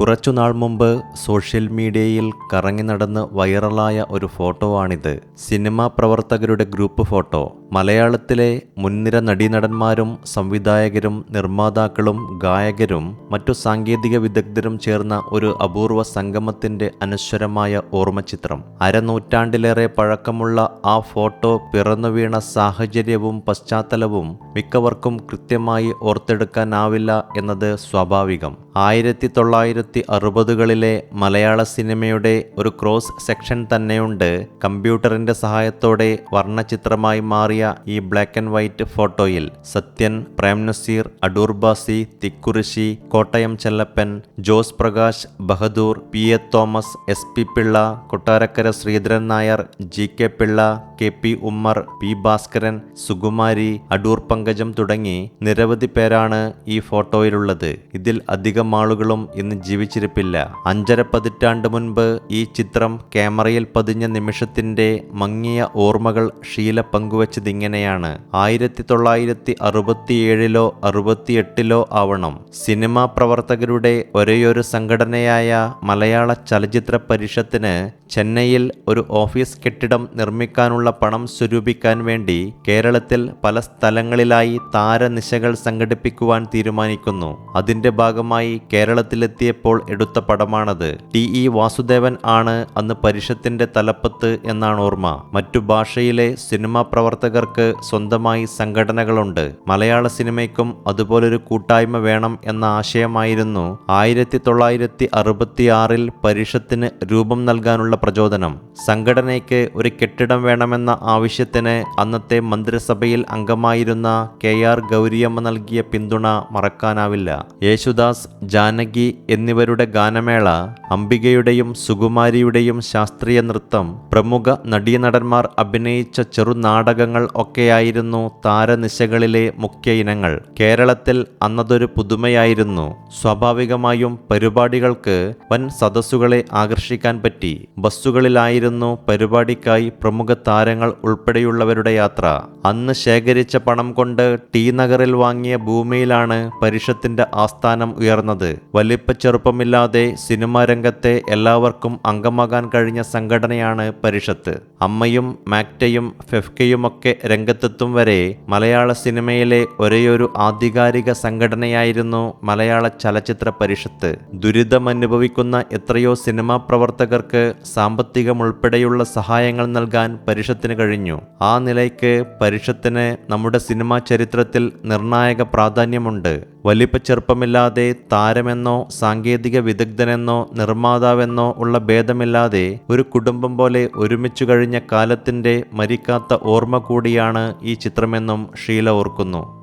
കുറച്ചുനാൾ മുമ്പ് സോഷ്യൽ മീഡിയയിൽ കറങ്ങി നടന്ന് വൈറലായ ഒരു ഫോട്ടോ ആണിത് സിനിമാ പ്രവർത്തകരുടെ ഗ്രൂപ്പ് ഫോട്ടോ. മലയാളത്തിലെ മുൻനിര നടീനടന്മാരും സംവിധായകരും നിർമ്മാതാക്കളും ഗായകരും മറ്റു സാങ്കേതിക വിദഗ്ധരും ചേർന്ന ഒരു അപൂർവ സംഗമത്തിന്റെ അനശ്വരമായ ഓർമ്മചിത്രം. അരനൂറ്റാണ്ടിലേറെ പഴക്കമുള്ള ആ ഫോട്ടോ പിറന്നു വീണ സാഹചര്യവും പശ്ചാത്തലവും മിക്കവർക്കും കൃത്യമായി ഓർത്തെടുക്കാനാവില്ല എന്നത് സ്വാഭാവികം. ആയിരത്തി തൊള്ളായിരത്തി അറുപതുകളിലെ മലയാള സിനിമയുടെ ഒരു ക്രോസ് സെക്ഷൻ തന്നെയുണ്ട്. കമ്പ്യൂട്ടറിന്റെ സഹായത്തോടെ വർണചിത്രമായി മാറിയ ഈ ബ്ലാക്ക് ആൻഡ് വൈറ്റ് ഫോട്ടോയിൽ Sathyan Prem Nazir Adoor Bhasi Thikkurissi Kottayam Chellappan Jose Prakash Bahadur P A Thomas S P Pillai Kottarakkara Sreedharan Nair G K Pillai K P Ummer P Bhaskaran Sukumari Adoor Pankajam തുടങ്ങി നിരവധി പേരാണ് ഈ ഫോട്ടോയിലുള്ളത് ഇതിൽ അധികം ആളുകളും ഇന്ന് ജീവിച്ചിരിപ്പില്ല. അഞ്ചര പതിറ്റാണ്ട് മുൻപ് ഈ ചിത്രം ക്യാമറയിൽ പതിഞ്ഞ നിമിഷത്തിന്റെ മങ്ങിയ ഓർമ്മകൾ ഷീല പങ്കുവച്ചതിങ്ങനെയാണ് ആയിരത്തി തൊള്ളായിരത്തി അറുപത്തിയേഴിലോ അറുപത്തിയെട്ടിലോ ആവണം. സിനിമാ പ്രവർത്തകരുടെ ഒരേയൊരു സംഘടനയായ മലയാള ചലച്ചിത്ര പരിഷത്തിന് ചെന്നൈയിൽ ഒരു ഓഫീസ് കെട്ടിടം നിർമ്മിക്കാനുള്ള പണം സ്വരൂപിക്കാൻ വേണ്ടി കേരളത്തിൽ പല സ്ഥലങ്ങളിലായി താരനിശകൾ സംഘടിപ്പിക്കുവാൻ തീരുമാനിക്കുന്നു. അതിന്റെ ഭാഗമായി കേരളത്തിലെത്തിയപ്പോൾ എടുത്ത പടമാണത്. ടി. ഇ. വാസുദേവൻ ആണ് അന്ന് പരിഷത്തിന്റെ തലപ്പത്ത് എന്നാണ് ഓർമ്മ. മറ്റു ഭാഷയിലെ സിനിമാ പ്രവർത്തകർക്ക് സ്വന്തമായി സംഘടനകളുണ്ട്. മലയാള സിനിമയ്ക്കും അതുപോലൊരു കൂട്ടായ്മ വേണം എന്ന ആശയമായിരുന്നു ആയിരത്തി തൊള്ളായിരത്തി അറുപത്തിയാറിൽ പരിഷത്തിന് രൂപം നൽകാനുള്ള പ്രചോദനം. സംഘടനയ്ക്ക് ഒരു കെട്ടിടം വേണമെന്ന ആവശ്യത്തിന് അന്നത്തെ മന്ത്രിസഭയിൽ അംഗമായിരുന്ന കെ ആർ ഗൗരിയമ്മ നൽകിയ പിന്തുണ മറക്കാനാവില്ല. യേശുദാസ് ജാനകി എന്നിവരുടെ ഗാനമേള അംബികയുടെയും സുകുമാരിയുടെയും ശാസ്ത്രീയ നൃത്തം പ്രമുഖ നടീനടന്മാർ അഭിനയിച്ച ചെറുനാടകങ്ങൾ ഒക്കെയായിരുന്നു താരനിശകളിലെ മുഖ്യ ഇനങ്ങൾ. കേരളത്തിൽ അന്നതൊരു പുതുമയായിരുന്നു. സ്വാഭാവികമായും പരിപാടികൾക്ക് വൻ സദസ്സുകളെ ആകർഷിക്കാൻ പറ്റി. ബസ്സുകളിലായിരുന്നു പരിപാടിക്കായി പ്രമുഖ താരങ്ങൾ ഉൾപ്പെടെയുള്ളവരുടെ യാത്ര. അന്ന് ശേഖരിച്ച പണം കൊണ്ട് ടി നഗറിൽ വാങ്ങിയ ഭൂമിയിലാണ് പരിഷത്തിന്റെ ആസ്ഥാനം ഉയർന്നത്. വലിപ്പച്ചെറുപ്പമില്ലാതെ സിനിമാ രംഗത്തെ എല്ലാവർക്കും അംഗമാകാൻ കഴിഞ്ഞ സംഘടനയാണ് പരിഷത്ത്. അമ്മയും മാക്റ്റയും ഫെഫ്കയുമൊക്കെ രംഗത്തെത്തും വരെ മലയാള സിനിമയിലെ ഒരേയൊരു ആധികാരിക സംഘടനയായിരുന്നു മലയാള ചലച്ചിത്ര പരിഷത്ത്. ദുരിതമനുഭവിക്കുന്ന എത്രയോ സിനിമാ പ്രവർത്തകർക്ക് സാമ്പത്തികമുൾപ്പെടെയുള്ള സഹായങ്ങൾ നൽകാൻ പരിഷത്തിന് കഴിഞ്ഞു. ആ നിലയ്ക്ക് പരിഷത്തിന് നമ്മുടെ സിനിമാ ചരിത്രത്തിൽ നിർണായക പ്രാധാന്യമുണ്ട്. വലിപ്പച്ചെറുപ്പമില്ലാതെ താരമെന്നോ സാങ്കേതിക വിദഗ്ധനെന്നോ നിർമ്മാതാവെന്നോ ഉള്ള ഭേദമില്ലാതെ ഒരു കുടുംബം പോലെ ഒരുമിച്ചു കഴിഞ്ഞ കാലത്തിന്റെ മരിക്കാത്ത ഓർമ്മ കൂടിയാണ് ഈ ചിത്രമെന്നും ഷീല ഓർക്കുന്നു.